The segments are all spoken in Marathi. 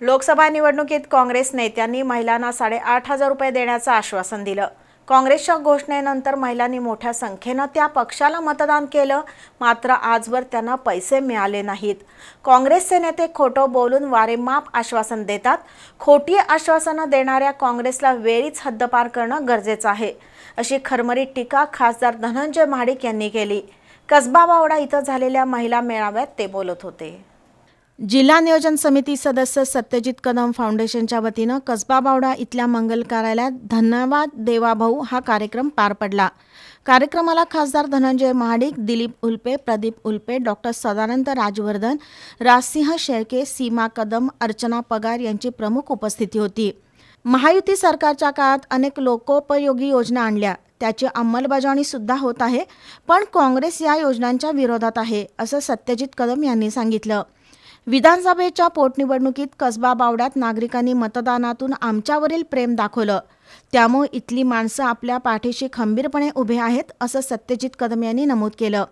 लोकसभा निवडणुकीत काँग्रेस नेत्यांनी महिलांना साडेआठ हजार रुपये देण्याचं आश्वासन दिलं. काँग्रेसच्या घोषणेनंतर महिलांनी मोठ्या संख्येनं त्या पक्षाला मतदान केलं मात्र आजवर त्यांना पैसे मिळाले नाहीत. काँग्रेसचे नेते खोटं बोलून वारेमाप आश्वासन देतात. खोटी आश्वासनं देणाऱ्या काँग्रेसला वेळीच हद्दपार करणं गरजेचं आहे अशी खरमरीत टीका खासदार धनंजय महाडिक यांनी केली. कसबा बावडा इथं झालेल्या महिला मेळाव्यात ते बोलत होते. जिल्हा नियोजन समिती सदस्य सत्यजित कदम फाउंडेशनच्या वतीनं कसबा बावडा इथल्या मंगल कार्यालयात धन्यवाद देवाभाऊ हा कार्यक्रम पार पडला. कार्यक्रमाला खासदार धनंजय महाडिक दिलीप उल्पे प्रदीप उल्पे डॉक्टर सदानंद राजवर्धन राजसिंह शेळके सीमा कदम अर्चना पगार यांची प्रमुख उपस्थिती होती. महायुती सरकारच्या काळात अनेक लोकोपयोगी योजना आणल्या. त्याची अंमलबजावणी सुद्धा होत आहे पण काँग्रेस या योजनांच्या विरोधात आहे असं सत्यजित कदम यांनी सांगितलं. विधानसभेच्या पोटनिवडणुकीत कसबा बावड्यात नागरिकांनी मतदानातून आमच्यावरील प्रेम दाखवलं. त्यामुळे इथली माणसं आपल्या पाठीशी खंबीरपणे उभे आहेत असं सत्यजित कदम यांनी नमूद केलं.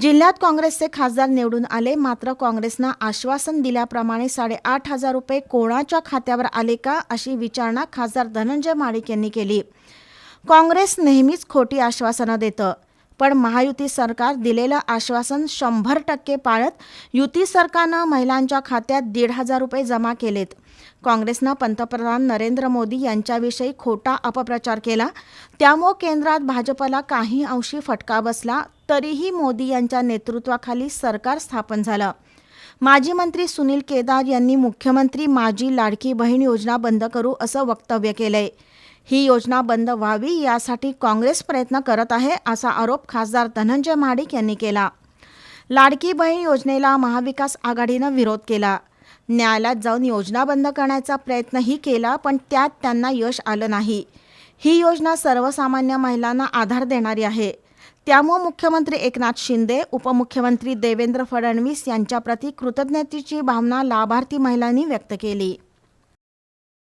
जिल्ह्यात काँग्रेसचे खासदार निवडून आले मात्र काँग्रेसनं आश्वासन दिल्याप्रमाणे साडेआठ हजार रुपये कोणाच्या खात्यावर आले का अशी विचारणा खासदार धनंजय माडिक यांनी केली. काँग्रेस नेहमीच खोटी आश्वासनं देतं. पण महायुती सरकार दिलेलं आश्वासन शंभर टक्के पाळत युती सरकारनं महिलांच्या खात्यात दीड हजार रुपये जमा केलेत. काँग्रेसनं पंतप्रधान नरेंद्र मोदी यांच्याविषयी खोटा अपप्रचार केला. त्यामुळे केंद्रात भाजपला काही अंशी फटका बसला तरीही मोदी यांच्या नेतृत्वाखाली सरकार स्थापन झालं. माजी मंत्री सुनील केदार यांनी मुख्यमंत्री माझी लाडकी बहीण योजना बंद करू असं वक्तव्य केलंय. ही योजना बंद व्हावी यासाठी काँग्रेस प्रयत्न करत आहे असा आरोप खासदार धनंजय महाडिक यांनी केला. लाडकी बहीण योजनेला महाविकास आघाडीनं विरोध केला. न्यायालयात जाऊन योजना बंद करण्याचा प्रयत्नही केला पण त्यात त्यांना यश आलं नाही. ही योजना सर्वसामान्य महिलांना आधार देणारी आहे. त्यामुळे मुख्यमंत्री एकनाथ शिंदे उपमुख्यमंत्री देवेंद्र फडणवीस यांच्याप्रती कृतज्ञतेची भावना लाभार्थी महिलांनी व्यक्त केली.